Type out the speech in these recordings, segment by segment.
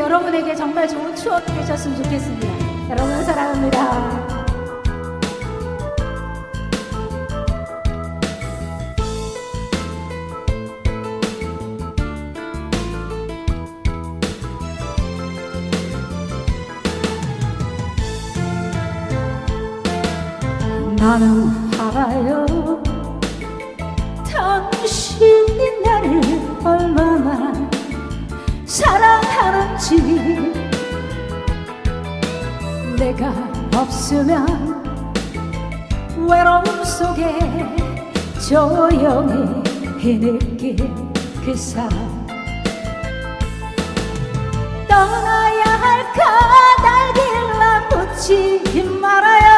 여러분에게 정말 좋은 추억이 되셨으면 좋겠습니다. 여러분 사랑합니다. 나는 알아요 당신이 내가 없으면 외로움 속에 조용히 흐느낄 그 사람. 떠나야 할까 날 길라 묻지 말아요.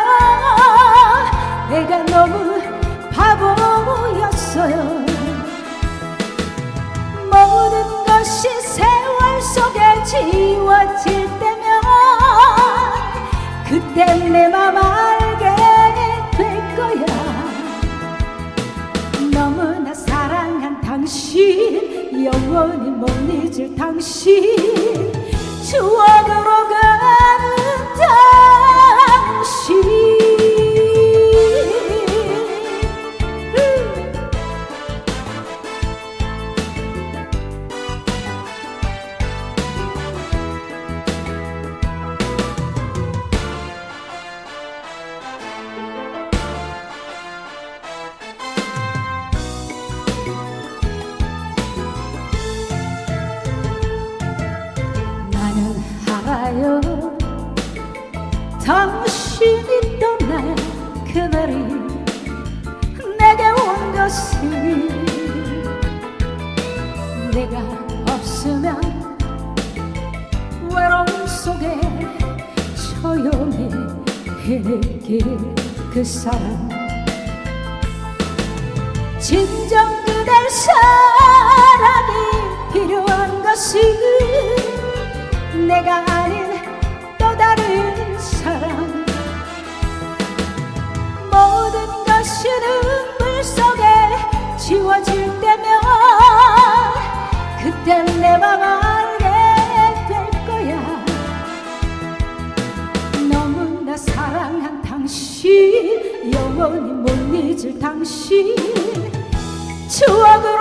내가 너무 바보 그때 내맘 알게 될 거야. 너무나 사랑한 당신 영원히 못 잊을 당신. 추억으로 당신이 떠난 그날이 내게 온 것을 내가 없으면 외로움 속에 조용히 흐느낄 그 사람. 진정 그댈 사랑이 필요한 것은 내가 아닌 영원히 못 잊을 당신. 가